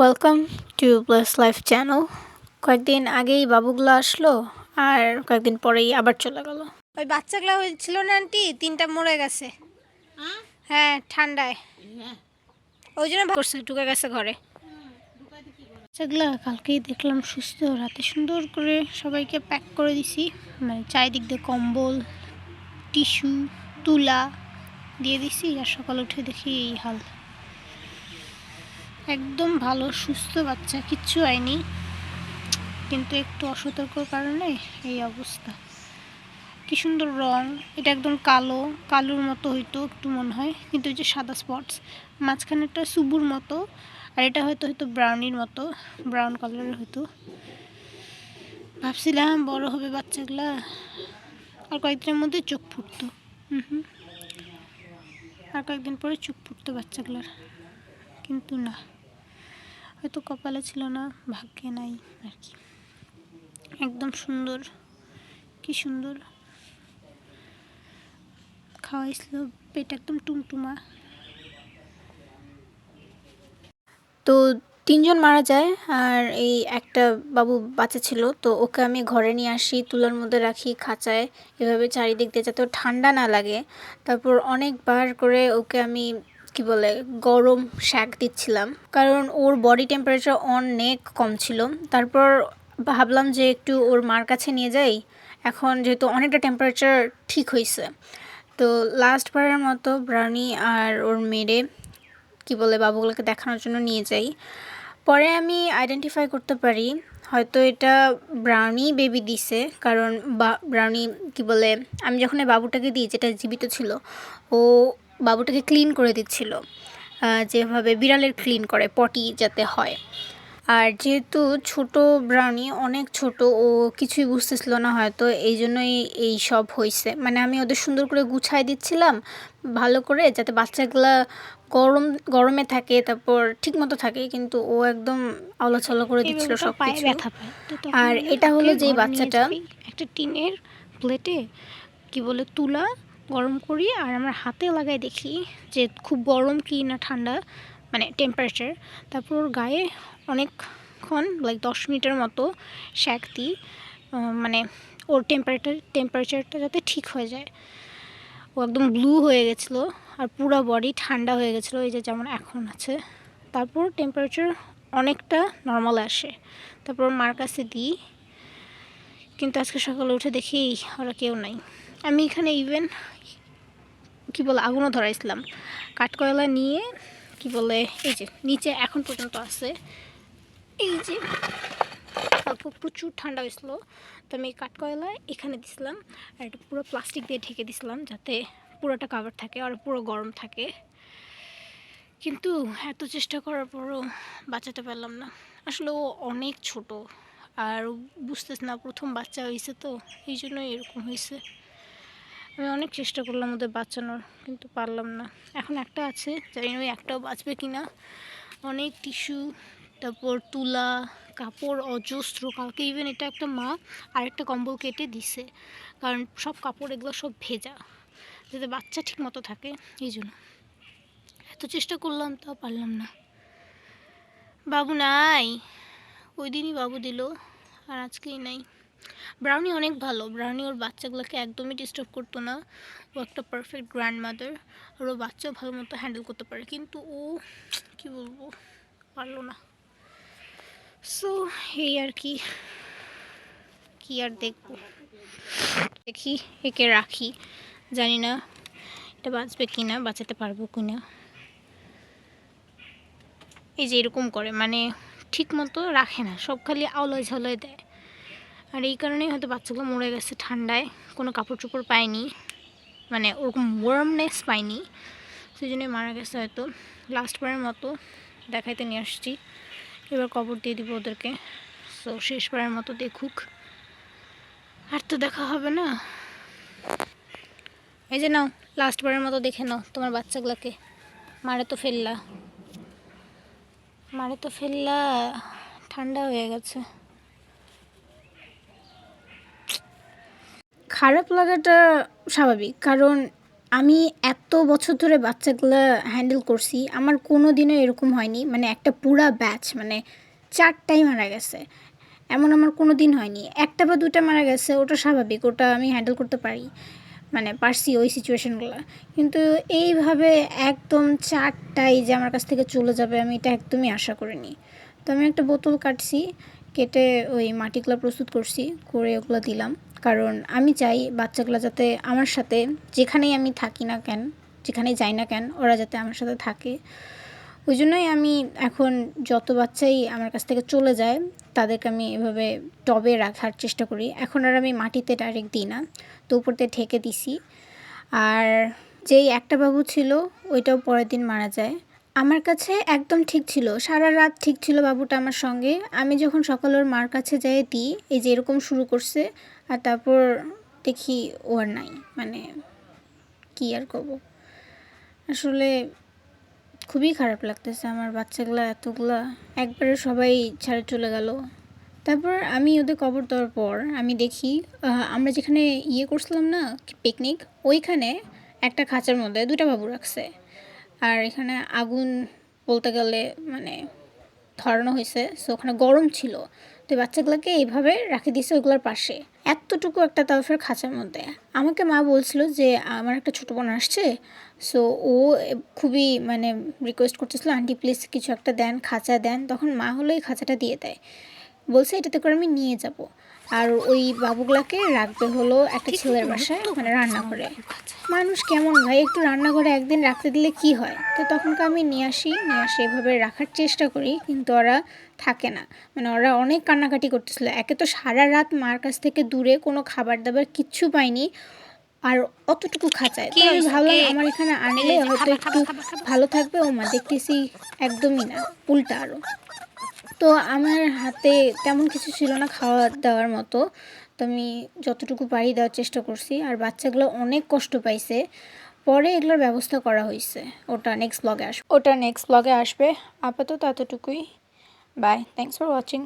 Welcome to plus life channel কয়েকদিন আগেই বাবুগুলো আসলো আর কয়েকদিন পরেই আবার চলে গেল। ওই বাচ্চাগুলো হয়েছিল না আন্টি? তিনটা মরে গেছে। হ্যাঁ ঠান্ডায়। ওই জন্য করছে, ঢুকে গেছে ঘরে। বাচ্চাগুলো কালকেই দেখলাম সুস্থ, রাতে সুন্দর করে সবাইকে প্যাক করে দিছি। মানে চারিদিক দিয়ে কম্বল, টিস্যু, তুলা দিয়ে দিছি আর সকালে উঠে দেখি এই হাল। একদম ভালো, সুস্থ বাচ্চা, কিচ্ছু হয়নি। কিন্তু একটু অসতর্কর কারণে এই অবস্থা। কি সুন্দর রং, এটা একদম কালো, কালোর মতো হইতো একটু মনে হয়। কিন্তু এই যে সাদা স্পটস মাঝখানেরটা সুবুর মতো, আর এটা হয়তো হয়তো ব্রাউনির মতো ব্রাউন কালারের হয়তো ভাবছিলাম বড় হবে বাচ্চাগুলা, আর কয়েকদিনের মধ্যে চোখ ফুটতো। হুম। আর কয়েকদিন পরে চোখ ফুটতো বাচ্চাগুলার। কিন্তু না। হয়তো কপালে ছিল না, ভাগ্যে নাই আর কি। একদম সুন্দর। কি সুন্দর। খাওয়াইছিল পেট একদম টুমটুমা তো তিনজন মারা যায় আর এই একটা বাবু বাচ্চা ছিল, তো ওকে আমি ঘরে নিয়ে আসি, তুলার মধ্যে রাখি, খাঁচায়। এভাবে চারিদিক দিয়ে যাতে ঠান্ডা না লাগে। তারপর অনেকবার করে ওকে আমি কি বলে, গরম শ্যাক দিচ্ছিলাম। কারণ ওর বডি টেম্পারেচার অনেক কম ছিল। তারপর ভাবলাম যে একটু ওর মার কাছে নিয়ে যাই। এখন যেহেতু অনেকটা টেম্পারেচার ঠিক হয়েছে তো লাস্ট বারের মতো ব্রাউনি আর ওর মেরে কি বলে, বাবুগুলোকে দেখানোর জন্য নিয়ে যাই। পরে আমি আইডেন্টিফাই করতে পারি, হয়তো এটা ব্রাউনি বেবি দিছে। কারণ ব্রাউনি কি বলে, আমি যখন এই বাবুটাকে দিই, যেটা জীবিত ছিল, ও বাবুটাকে ক্লিন করে দিচ্ছিল। যেভাবে বিড়ালের ক্লিন করে পটি যাতে হয়। আর যেহেতু ছোট ব্রাউনি অনেক ছোট ও কিছুই বুঝতেছিল না হয়তো এই জন্যই এই সব হয়েছে মানে আমি ওদের সুন্দর করে গুছাই দিচ্ছিলাম ভালো করে যাতে বাচ্চাগুলা গরম গরমে থাকে তারপর ঠিক মতো থাকে কিন্তু ও একদম আলোচলা করে দিচ্ছিল সব কিছু আর এটা হলো যেই বাচ্চাটা। একটা টিনের প্লেটে কি বলে তুলা গরম করি আর আমরা হাতে লাগাই দেখি যে খুব গরম কি না ঠান্ডা মানে টেম্পারেচার তারপর ওর গায়ে অনেকক্ষণ লাইক দশ মিনিটের মতো শ্যাক দিই মানে ওর টেম্পারেচার টেম্পারেচারটা যাতে ঠিক হয়ে যায়। ও একদম ব্লু হয়ে গেছিল আর পুরো বডি ঠান্ডা হয়ে গেছিল, এই যে যেমন এখন আছে। তারপর টেম্পারেচার অনেকটা নর্মাল আসে। তারপর মার কাছে দিই। কিন্তু আজকে সকালে উঠে দেখি ওরা কেউ নাই। আমি এখানে ইভেন কি বলে, আগুনও ধরাইছিলাম। কাঠকয়লা নিয়ে, কি বলে, এই যে, নিচে এখন পর্যন্ত আছে। এই যে, অল্প প্রচুর ঠান্ডা হয়েছিল। তো আমি কাঠকয়লা এখানে দিছিলাম, আর এটা পুরো প্লাস্টিক দিয়ে ঢেকে দিছিলাম, যাতে পুরোটা কাভার থাকে আর পুরো গরম থাকে। কিন্তু এত চেষ্টা করার পরও বাঁচাতে পারলাম না। আসলে ও অনেক ছোট, আর বুঝতেছে না প্রথম বাচ্চা হয়েছে তো, এই জন্যই এরকম হয়েছে। আমি অনেক চেষ্টা করলাম ওদের বাঁচানোর, কিন্তু পারলাম না। এখন একটা আছে, জানি ওই একটাও বাঁচবে কি না অনেক টিস্যু, তারপর তুলা, কাপড় অজস্র, কালকে ইভেন এটা একটা মা আরেকটা কম্বল কেটে দিছে। কারণ সব কাপড় এগুলো সব ভেজা, যাতে বাচ্চা ঠিক মতো থাকে, এই জন্য। এত চেষ্টা করলাম, তাও পারলাম না। বাবু নাই, ওই দিনই বাবু দিল, আর আজকেই নাই। ব্রাউনি অনেক ভালো। ব্রাউনি ওর বাচ্চাগুলোকে একদমই ডিস্টার্ব করতো না। ও একটা পারফেক্ট গ্র্যান্ড মাদার আর ও বাচ্চাও ভালো মতো হ্যান্ডেল করতে পারে। কিন্তু ও, কি বলব, পারল না। সো এই আর কি। কি আর দেখব? দেখি, একে রাখি। জানি না এটা বাঁচবে কি না বাঁচাতে পারব কি না এই যে এরকম করে। মানে ঠিক মতো রাখে না। সব খালি আওলায় ঝালায় দেয়। আর এই কারণেই হয়তো বাচ্চাগুলো মরে গেছে ঠান্ডায়। কোনো কাপড় চোপড় পায়নি। মানে ওরকম ওয়ার্মনেস পায়নি। সেই জন্যই মারা গেছে হয়তো। লাস্টবারের মতো দেখাইতে নিয়ে আসছি। এবার কবর দিয়ে দিব ওদেরকে। সো শেষবারের মতো দেখুক। আর তো দেখা হবে না। এই যে নাও লাস্টবারের মতো দেখে নাও তোমার বাচ্চাগুলোকে। মারে তো ফেললা। মারে তো ফেললা। ঠান্ডা হয়ে গেছে। খারাপ লাগাটা স্বাভাবিক। কারণ আমি এত বছর ধরে বাচ্চাগুলা হ্যান্ডেল করছি, আমার কোনো দিনও এরকম হয়নি। মানে একটা পুরা ব্যাচ মানে চারটাই মারা গেছে। এমন আমার কোনো দিন হয়নি। একটা বা দুটা মারা গেছে, ওটা স্বাভাবিক, ওটা আমি হ্যান্ডেল করতে পারি। মানে পারছি ওই সিচুয়েশনগুলো কিন্তু এইভাবে একদম চারটাই যে আমার কাছ থেকে চলে যাবে, আমি এটা একদমই আশা করিনি। তো আমি একটা বোতল কাটছি কেটে ওই মাটিগুলো প্রস্তুত করছি, করে ওগুলো দিলাম। কারণ আমি চাই বাচ্চাগুলো যাতে আমার সাথে, যেখানেই আমি থাকি না কেন, যেখানেই যাই না কেন, ওরা যাতে আমার সাথে থাকে। ওই জন্যই আমি এখন যত বাচ্চাই আমার কাছ থেকে চলে যায়, তাদেরকে আমি এভাবে টবে রাখার চেষ্টা করি। এখন আর আমি মাটিতে ডাইরেক্ট দিই না, তো উপরতে ঠেকে দিছি। আর যেই একটা বাবু ছিল, ওইটাও পরের দিন মারা যায়। আমার কাছে একদম ঠিক ছিল। সারা রাত ঠিক ছিল বাবুটা আমার সঙ্গে। আমি যখন সকালে ওর মার কাছে যাই দিই এই যে এরকম শুরু করছে, আর তারপর দেখি ও আর নাই। মানে কী আর করব? আসলে খুবই খারাপ লাগতেছে আমার বাচ্চাগুলো, এতগুলা। একবারে সবাই ছাড়ে চলে গেল। তারপর আমি ওদের কবর দেওয়ার পর আমি দেখি আমরা যেখানে ইয়ে করছিলাম না পিকনিক ওইখানে একটা খাঁচার মধ্যে দুটা বাবু রাখছে। আর এখানে আগুন বলতে গেলে মানে ধরানো হয়েছে সো ওখানে গরম ছিল। তো বাচ্চাগুলোকে এইভাবে রাখে দিয়েছে ওইগুলোর পাশে। এতটুকু একটা তাওফের খাঁচার মধ্যে। আমাকে মা বলছিল যে, আমার একটা ছোটো বোন আসছে। সো ও খুবই মানে রিকোয়েস্ট করতেছিল, আন্টি প্লিজ কিছু একটা দেন, খাঁচা দেন। তখন মা হলো এই খাঁচাটা দিয়ে দেয়। বলছে, এটাতে করে আমি নিয়ে যাব। আর ওই বাবুগুলাকে রাখবে হলো একটা ছেলের বাসায় মানে রান্না করে। মানুষ কেমন ভাই একটু রান্নাঘরে একদিন রাখতে দিলে কি হয়? তো তখনকে আমি নিয়ে আসি নিয়ে আসি এভাবে রাখার চেষ্টা করি কিন্তু ওরা থাকে না। মানে ওরা অনেক কান্নাকাটি করতেছিল। একে তো সারা রাত মার কাছ থেকে দূরে কোনো খাবার দাবার কিচ্ছু পাইনি আর অতটুকু খাঁচায়। তো আমি ভাবলাম আমার এখানে আনলে হয়তো একটু ভালো থাকবে। ও মা দেখতেছি একদমই না উল্টা আরও তো আমার হাতে তেমন কিছু ছিল না খাওয়া দাওয়ার মতো। তো আমি যতটুকু পারি দেওয়ার চেষ্টা করছি। আর বাচ্চাগুলো অনেক কষ্ট পাইছে। পরে এগুলোর ব্যবস্থা করা হয়েছে ওটা নেক্সট ব্লগে আসবে ওটা নেক্সট ব্লগে আসবে। আপাতত এতটুকুই। By thanks for watching